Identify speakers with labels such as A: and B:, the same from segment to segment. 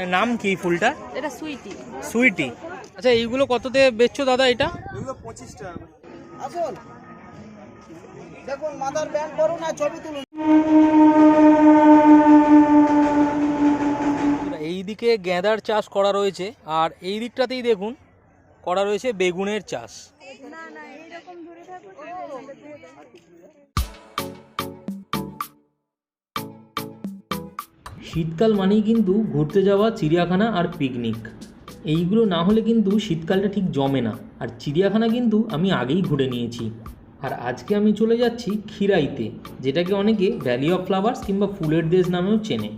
A: মানে নাম কি ফুলটা?
B: এটা সুইটি।
A: সুইটি। আচ্ছা এইগুলো কত দিয়ে বেচছো দাদা এটা?
C: এগুলো পঁচিশ টাকা
D: আসুন। দেখুন মাদার ব্যান্ড করুন আর ছবি তুলুন।
A: এই দিকে গেঁদার চাষ করা রয়েছে আর এই দিকটাতেই দেখুন করা রয়েছে বেগুনের চাষ। শীতকাল মানেই কিন্তু ঘুরতে যাওয়া, চিড়িয়াখানা আর পিকনিক এইগুলো না হলে কিন্তু শীতকালটা ঠিক জমে না। আর চিড়িয়াখানা কিন্তু আমি আগেই ঘুরে নিয়েছি। আর আজকে আমি চলে যাচ্ছি খিরাইতে যেটাকে অনেকে ভ্যালি অফ ফ্লাওয়ার্স কিংবা ফুলের দেশ নামেও চেনে।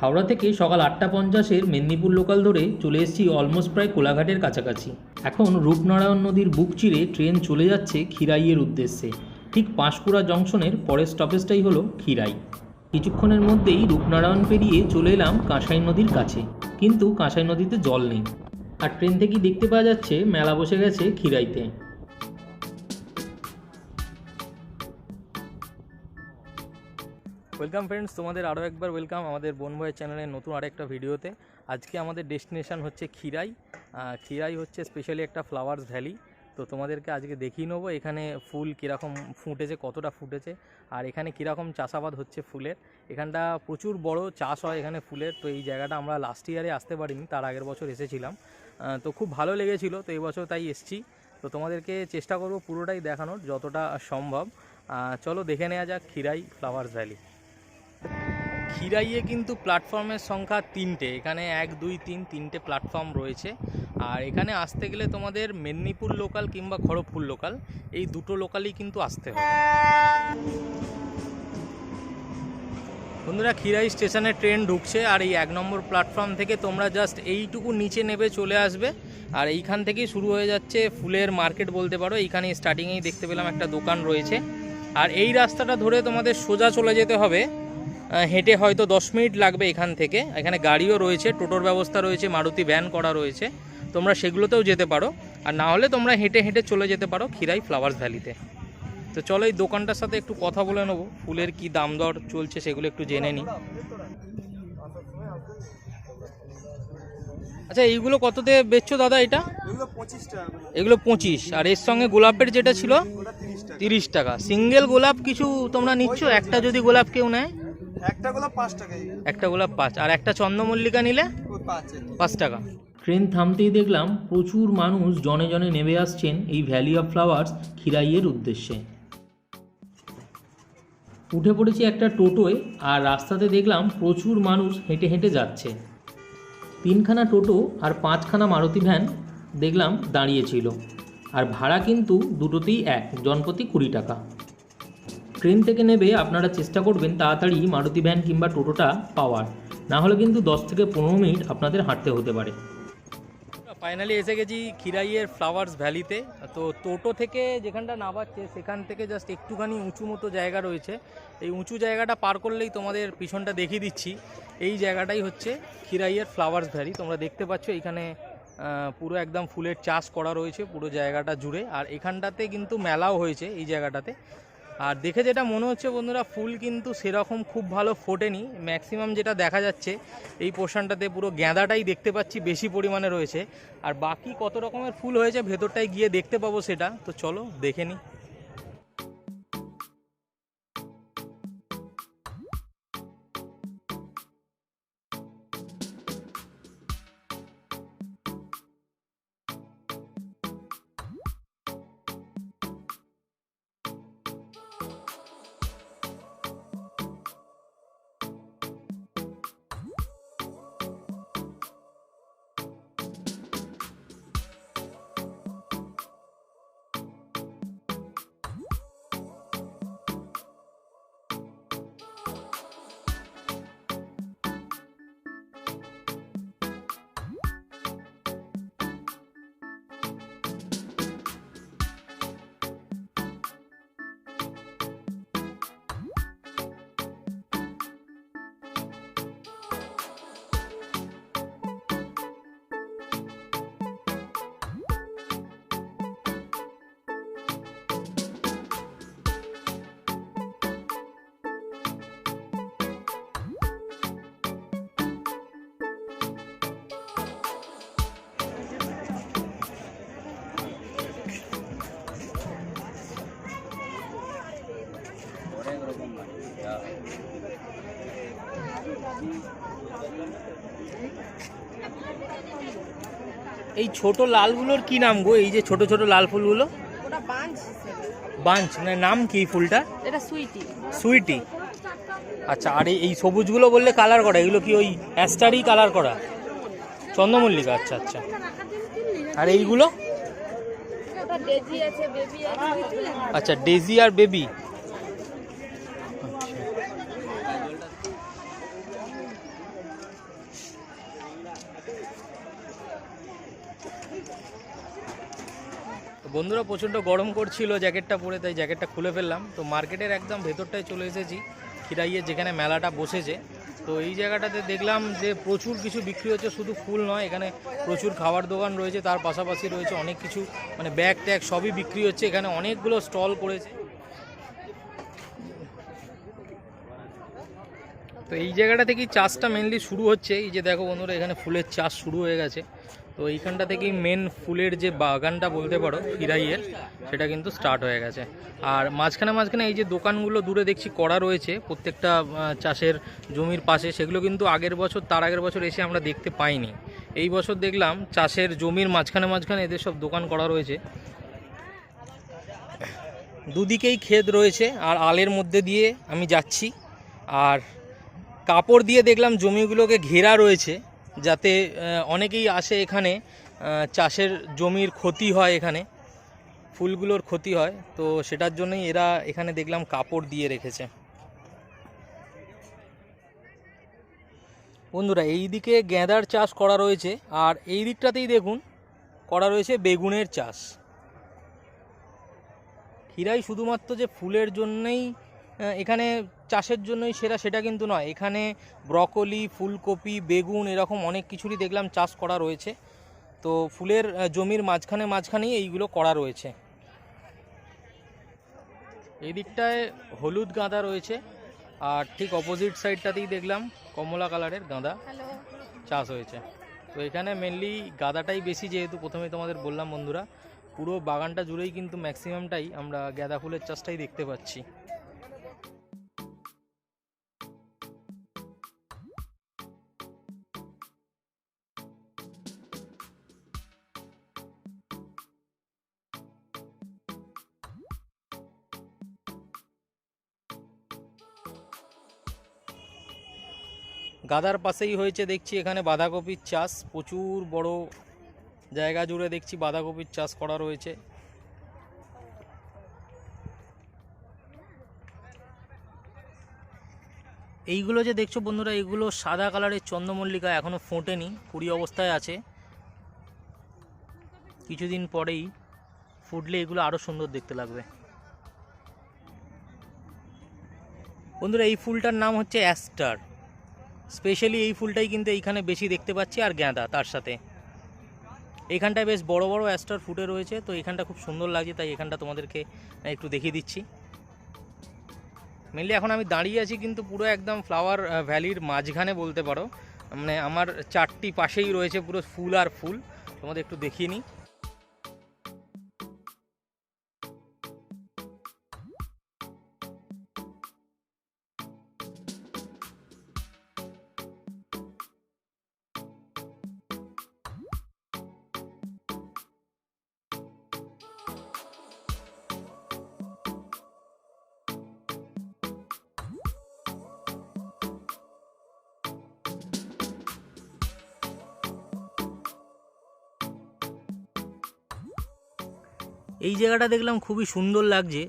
A: হাওড়া থেকে সকাল আটটা পঞ্চাশের মেদিনীপুর লোকাল ধরে চলে এসেছি অলমোস্ট প্রায় কোলাঘাটের কাছাকাছি। এখন রূপনারায়ণ নদীর বুক চিরে ট্রেন চলে যাচ্ছে খিরাইয়ের উদ্দেশ্যে। ঠিক পাঁশকুড়া জংশনের পরের স্টপেজটাই হলো খিরাই কিছুক্ষণের মধ্যেই রূপনারায়ণ পেরিয়ে চলে এলাম কাঁসাই নদীর কাছে। কিন্তু কাঁসাই নদীতে জল নেই। আর ট্রেন থেকেই দেখতে পাওয়া যাচ্ছে মেলা বসে গেছে খিরাইতে ওয়েলকাম ফ্রেন্ডস, তোমাদের আরও একবার ওয়েলকাম আমাদের বনভয়ের চ্যানেলের নতুন আরেকটা ভিডিওতে। আজকে আমাদের ডেস্টিনেশন হচ্ছে খিরাই খিরাই হচ্ছে স্পেশালি একটা ফ্লাওয়ার্স ভ্যালি তো তোমাদেরকে আজকে দেখিয়ে নেব এখানে ফুল কীরকম ফুটেছে, কতটা ফুটেছে আর এখানে কীরকম চাষাবাদ হচ্ছে ফুলের। এখানটা প্রচুর বড় চাষ হয় এখানে ফুলের, তো এই জায়গাটা আমরা লাস্ট ইয়ারে আসতে পারিনি, তার আগের বছর এসেছিলাম। তো খুব ভালো লেগেছিল, তো এই বছর তাই এসছি। তো তোমাদেরকে চেষ্টা করব পুরোটাই দেখানোর, যতটা সম্ভব। চলো দেখে নেওয়া যাক খিরাই ফ্লাওয়ার্স ভ্যালি খিরাইয়ে কিন্তু প্ল্যাটফর্মের সংখ্যা তিনটে, এখানে এক, দুই, তিন, তিনটে প্ল্যাটফর্ম রয়েছে। আর এখানে আসতে গেলে তোমাদের মেদিনীপুর লোকাল কিংবা খড়গপুর লোকাল এই দুটো লোকালই কিন্তু আসতে হবে। বন্ধুরা, খিরাই স্টেশনে ট্রেন ঢুকছে আর এই এক নম্বর প্ল্যাটফর্ম থেকে তোমরা জাস্ট এইটুকু নিচে নেবে, চলে আসবে। আর এইখান থেকেই শুরু হয়ে যাচ্ছে ফুলের মার্কেট বলতে পারো। এইখানে স্টার্টিংয়েই দেখতে পেলাম একটা দোকান রয়েছে। আর এই রাস্তাটা ধরে তোমাদের সোজা চলে যেতে হবে। হেঁটে হয়তো দশ মিনিট লাগবে এখান থেকে। এখানে গাড়িও রয়েছে, টোটোর ব্যবস্থা রয়েছে, মারুতি ভ্যান করা রয়েছে। তোমরা সেগুলোতেও যেতে পারো। আর না হলে তোমরা হেঁটে হেঁটে চলে যেতে পারো খিরাই ফ্লাওয়ার্স ভ্যালিতে। তো চলো এই দোকানটার সাথে একটু কথা বলে নেব। ফুলের কি দাম দর চলছে সেগুলো একটু জেনে নিই। আচ্ছা এইগুলো কততে বেচছো দাদা এটা?
C: এগুলো পঁচিশ
A: আর এর সঙ্গে গোলাপের যেটা ছিল?
C: তিরিশ টাকা।
A: সিঙ্গেল গোলাপ কিছু তোমরা নিচ্ছ? একটা যদি গোলাপ কেউ নেয়?
C: একটা গুলো পাঁচ টাকাই
A: একটা গোলাপ পাঁচ। আর একটা চন্দ্রমল্লিকা নিলে।
C: পাঁচ
A: টাকা। ট্রেন থামতেই দেখলাম প্রচুর মানুষ জনে জনে নেমে আসছেন এই ভ্যালি অফ ফ্লাওয়ার্স খিরাইয়ের উদ্দেশ্যে। উঠে পড়েছি একটা টোটোয় আর রাস্তাতে দেখলাম প্রচুর মানুষ হেঁটে হেঁটে যাচ্ছে। তিনখানা টোটো আর পাঁচখানা মারুতি ভ্যান দেখলাম দাঁড়িয়েছিল আর ভাড়া কিন্তু দুটোতেই এক, জনপ্রতি কুড়ি টাকা। ট্রেন থেকে নেবে আপনারা চেষ্টা করবেন তাড়াতাড়ি মারুতি ভ্যান কিংবা টোটোটা পাওয়ার। না হলে কিন্তু দশ থেকে পনেরো মিনিট আপনাদের হাঁটতে হতে পারে। ফাইনালি এসে গেছি খিরাইয়ের ফ্লাওয়ার্স ভ্যালিতে তো টোটো থেকে যেখানটা নামাচ্ছে, সেখান থেকে জাস্ট একটুখানি উঁচু মতো জায়গা রয়েছে। এই উঁচু জায়গাটা পার করলেই তোমাদের পিছনটা দেখিয়ে দিচ্ছি। এই জায়গাটাই হচ্ছে খিরাইয়ের ফ্লাওয়ার্স ভ্যালি তোমরা দেখতে পাচ্ছ এখানে পুরো একদম ফুলের চাষ করা রয়েছে, পুরো জায়গাটা জুড়ে। আর এখানটাতে কিন্তু মেলাও হয়েছে এই জায়গাটাতে। আর দেখে যেটা মনে হচ্ছে বন্ধুরা, ফুল কিন্তু সেরকম খুব ভালো ফোটেনি। ম্যাক্সিমাম যেটা দেখা যাচ্ছে, এই পোর্শনটাতে পুরো গ্যাঁদাটাই দেখতে পাচ্ছি, বেশি পরিমাণে রয়েছে। আর বাকি কত রকমের ফুল হয়েছে, ভেতরটায় গিয়ে দেখতে পাবো সেটা। তো চলো, দেখে নিই এই ছোট লালগুলোর কি নাম গো? এই যে ছোট ছোট লাল ফুলগুলো?
B: বাঞ্চ
A: মানে নাম কি ফুলটা?
B: এটা সুইটি।
A: সুইটি। আচ্ছা আর এই- সবুজগুলো বললে কালার করা? এগুলো কি ওই অ্যাস্টারই কালার করা? চন্দ্রমল্লিকা আচ্ছা আচ্ছা। আর এইগুলো? আচ্ছা ডেজি আর বেবি বন্ধুরা প্রচণ্ড গরম করছিল, জ্যাকেটটা পরে তাই জ্যাকেটটা খুলে ফেললাম। তো মার্কেটের একদম ভেতরটায় চলে এসেছি খিরাইয়ে যেখানে মেলাটা বসেছে। তো এই জায়গাটাতে দেখলাম যে প্রচুর কিছু বিক্রি হচ্ছে, শুধু ফুল নয়, এখানে প্রচুর খাবার দোকান রয়েছে, তার পাশাপাশি রয়েছে অনেক কিছু মানে ব্যাগ ট্যাগ সবই বিক্রি হচ্ছে, এখানে অনেকগুলো স্টল করেছে। তো এই জায়গাটা থেকেই চাষটা মেনলি শুরু হচ্ছে? এই যে দেখো বন্ধুরা, এখানে ফুলের চাষ শুরু হয়ে গেছে। তো এইখানটা থেকেই মেন ফুলের যে বাগানটা বলতে পারো, ফিরাইয়ের, সেটা কিন্তু স্টার্ট হয়ে গেছে। আর মাঝখানে মাঝখানে এই যে দোকানগুলো দূরে দেখছি করা রয়েছে, প্রত্যেকটা চাষের জমির পাশে, সেগুলো কিন্তু আগের বছর, তার আগের বছর এসে আমরা দেখতে পাইনি। এই বছর দেখলাম চাষের জমির মাঝখানে মাঝখানে এদের সব দোকান করা রয়েছে। দুদিকেই ক্ষেত রয়েছে, আর আলের মধ্যে দিয়ে আমি যাচ্ছি। আর কাপড় দিয়ে দেখলাম জমিগুলোকে ঘেরা রয়েছে। যাতে অনেকেই আসে এখানে চাষের জমির ক্ষতি হয় এখানে, ফুলগুলোর ক্ষতি হয়, তো সেটার জন্যই এরা এখানে দেখলাম কাপড় দিয়ে রেখেছে। বন্ধুরা এই দিকে গেঁদার চাষ করা রয়েছে, আর এই দিকটাতেই দেখুন, করা রয়েছে বেগুনের চাষ। ক্ষীরাই শুধুমাত্র যে ফুলের জন্যই এখানে চাষের জন্যই সেরা সেটা কিন্তু নয়। এখানে ব্রকলি ফুলকপি বেগুন এরকম অনেক কিছুরই দেখলাম চাষ করা রয়েছে। তো ফুলের জমির মাঝখানে মাঝখানেই এইগুলো করা রয়েছে। এই দিকটায় হলুদ গাঁদা রয়েছে আর ঠিক অপোজিট সাইডটাতেই দেখলাম কমলা কালারের গাঁদা চাষ হয়েছে। তো এখানে মেনলি গাঁদাটাই বেশি যেহেতু প্রথমে তোমাদের বললাম বন্ধুরা পুরো বাগানটা জুড়েই কিন্তু ম্যাক্সিমামটাই আমরা গাঁদা ফুলের চাষটাই দেখতে পাচ্ছি। গাদার পাশেই হয়েছে, দেখছি এখানে বাঁধাকপির চাষ। প্রচুর বড় জায়গা জুড়ে দেখছি বাঁধাকপির চাষ করা রয়েছে। এইগুলো যে দেখছ বন্ধুরা, এগুলো সাদা কালারের চন্দ্রমল্লিকা এখনও ফোটেনি কুড়ি অবস্থায় আছে। কিছুদিন পরেই ফুটলে এগুলো আরও সুন্দর দেখতে লাগবে। বন্ধুরা, এই ফুলটার নাম হচ্ছে অ্যাস্টার। স্পেশালি এই ফুলটাই কিন্তু এইখানে বেশি দেখতে পাচ্ছি আর গাঁদা তার সাথে। এখানটায় বেশ বড় বড় অ্যাস্টার ফুটে রয়েছে, তো এখানটা খুব সুন্দর লাগছে, তাই এখানটা তোমাদেরকে একটু দেখিয়ে দিচ্ছি। মেনলি এখন আমি দাঁড়িয়ে আছি কিন্তু পুরো একদম ফ্লাওয়ার ভ্যালির মাঝখানে বলতে পারো। মানে আমার চারটি পাশেই রয়েছে পুরো ফুল আর ফুল, তোমাদের একটু দেখিয়ে নিই। এই জায়গাটা দেখলাম খুবই সুন্দর লাগছে।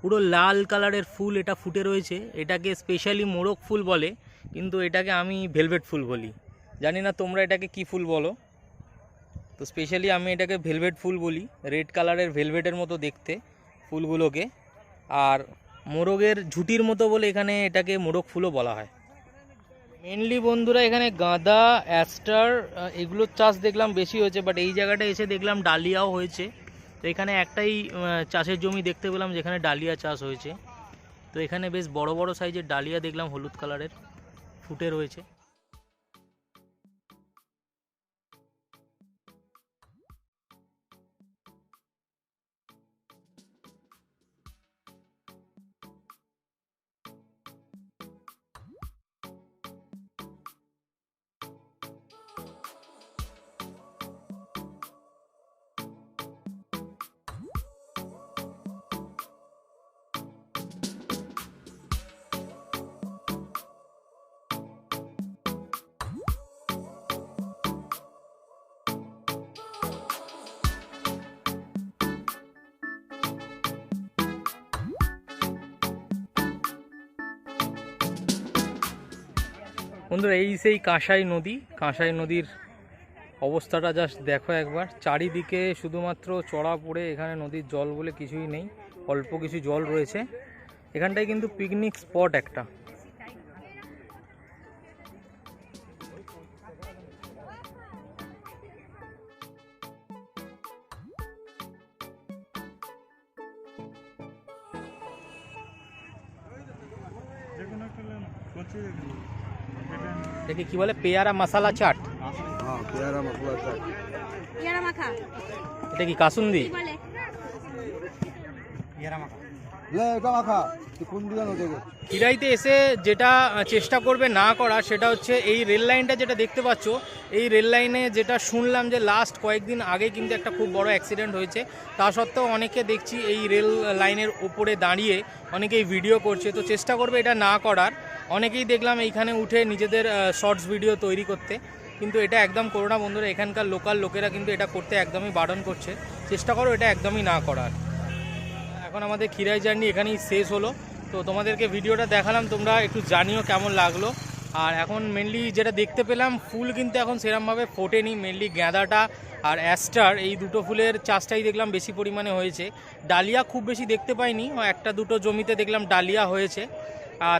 A: পুরো লাল কালারের ফুল এটা ফুটে রয়েছে। এটাকে স্পেশালি মোরগ ফুল বলে, কিন্তু এটাকে আমি ভেলভেট ফুল বলি। জানি না তোমরা এটাকে কি ফুল বলো। তো স্পেশালি আমি এটাকে ভেলভেট ফুল বলি রেড কালারের ভেলভেটের মতো দেখতে ফুলগুলোকে। আর মোরগের ঝুটির মতো বলে এখানে এটাকে মোরগ ফুলও বলা হয়। মেনলি বন্ধুরা এখানে গাঁদা অ্যাস্টার এগুলোর চাষ দেখলাম বেশি হয়েছে বাট এই জায়গাটা এসে দেখলাম ডালিয়াও হয়েছে। তো এখানে একটাই চাষের জমি দেখতে পেলাম যেখানে ডালিয়া চাষ হয়েছে। তো এখানে বেশ বড় বড় সাইজের ডালিয়া দেখলাম, হলুদ কালারের ফুটে রয়েছে। বন্ধুরা, এই সেই কাঁসাই নদী। কাঁসাই নদীর অবস্থাটা জাস্ট দেখো একবার। চারিদিকে শুধুমাত্র চড়া পড়ে এখানে নদীর জল বলে কিছুই নেই। অল্প কিছু জল রয়েছে। এখানটায় কিন্তু পিকনিক স্পট একটা। কি বলে পেয়ারা মশালা চাট?
B: মাখা।
A: এটা কি কাসুন্দি? খিরাইতে এসে যেটা চেষ্টা করবে না করা সেটা হচ্ছে এই রেল লাইনটা যেটা দেখতে পাচ্ছ এই রেল লাইনে যেটা শুনলাম যে লাস্ট কয়েকদিন আগে কিন্তু একটা খুব বড় অ্যাক্সিডেন্ট হয়েছে। তা সত্ত্বেও অনেকে দেখছি এই রেল লাইনের ওপরে দাঁড়িয়ে অনেকেই ভিডিও করছে। তো চেষ্টা করবে এটা না করার। অনেকেই দেখলাম এইখানে উঠে নিজেদের শর্টস ভিডিও তৈরি করতে। কিন্তু এটা একদম করো না বন্ধুরা, এখানকার লোকাল লোকেরা কিন্তু এটা করতে একদমই বারণ করছে। চেষ্টা করো এটা একদমই না করার। এখন আমাদের খিরাই জার্নি এখানেই শেষ হলো। তো তোমাদেরকে ভিডিওটা দেখালাম, তোমরা একটু জানিও কেমন লাগল। আর এখন মেনলি যেটা দেখতে পেলাম, ফুল কিন্তু এখন সেরমভাবে ফোটেনি মেনলি গাঁদাটা আর অ্যাস্টার এই দুটো ফুলের চাষটাই দেখলাম বেশি পরিমাণে হয়েছে। ডালিয়া খুব বেশি দেখতে পাইনি, একটা দুটো জমিতে দেখলাম ডালিয়া হয়েছে।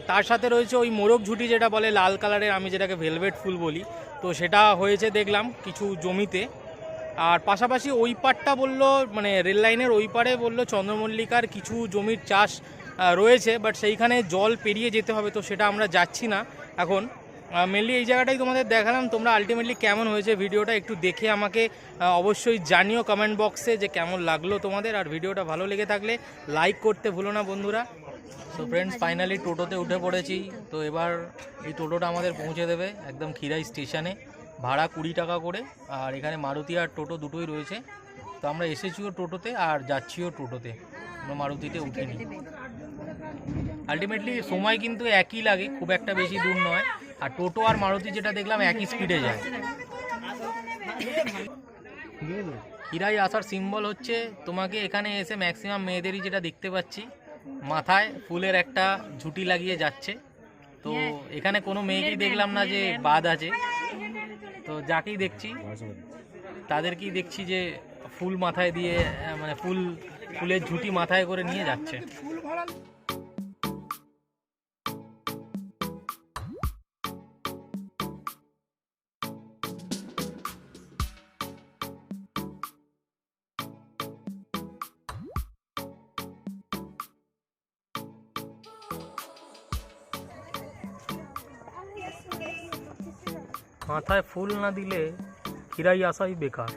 A: তার সাথে রয়েছে ওই মোরগ ঝুটি যেটা বলে লাল কালারের, আমি যেটাকে ভেলভেট ফুল বলি। তো সেটা হয়েছে দেখলাম কিছু জমিতে। আর পাশাপাশি ওই পারটা বলল মানে রেল লাইনের ওই পারে বলল চন্দ্রমল্লিকার কিছু জমির চাষ রয়েছে বাট সেইখানে জল পেরিয়ে যেতে হবে, তো সেটা আমরা যাচ্ছি না এখন। মেনলি এই জায়গাটাই তোমাদের দেখালাম, তোমরা আলটিমেটলি কেমন হয়েছে ভিডিওটা একটু দেখে আমাকে অবশ্যই জানিও কমেন্ট বক্সে যে কেমন লাগল তোমাদের, আর ভিডিওটা ভালো লেগে থাকলে লাইক করতে ভুলো না বন্ধুরা। তো ফ্রেন্ডস ফাইনালি টোটোতে উঠে পড়েছি। তো এবার এই টোটোটা আমাদের পৌঁছে দেবে একদম খিরাই স্টেশনে। ভাড়া কুড়ি টাকা করে। আর এখানে মারুতি আর টোটো দুটোই রয়েছে। তো আমরা এসেছিও টোটোতে আর যাচ্ছিও টোটোতে। আমরা মারুতিতে উঠিনি। আলটিমেটলি সময় কিন্তু একই লাগে, খুব একটা বেশি দূর নয়। আর টোটো আর মারুতি যেটা দেখলাম একই স্পিডে যায়। খিরাই আসার সিম্বল হচ্ছে তোমাকে এখানে এসে ম্যাক্সিমাম মেয়েদেরই যেটা দেখতে পাচ্ছি। মাথায় ফুলের একটা ঝুটি লাগিয়ে যাচ্ছে। তো এখানে কোনো মেয়েকেই দেখলাম না যে বাদ আছে। তো যাকেই দেখছি তাদেরকেই দেখছি যে ফুল মাথায় দিয়ে মানে ফুল ফুলের ঝুটি মাথায় করে নিয়ে যাচ্ছে। মাথায় ফুল না দিলে ফিরাই আসাই বেকার।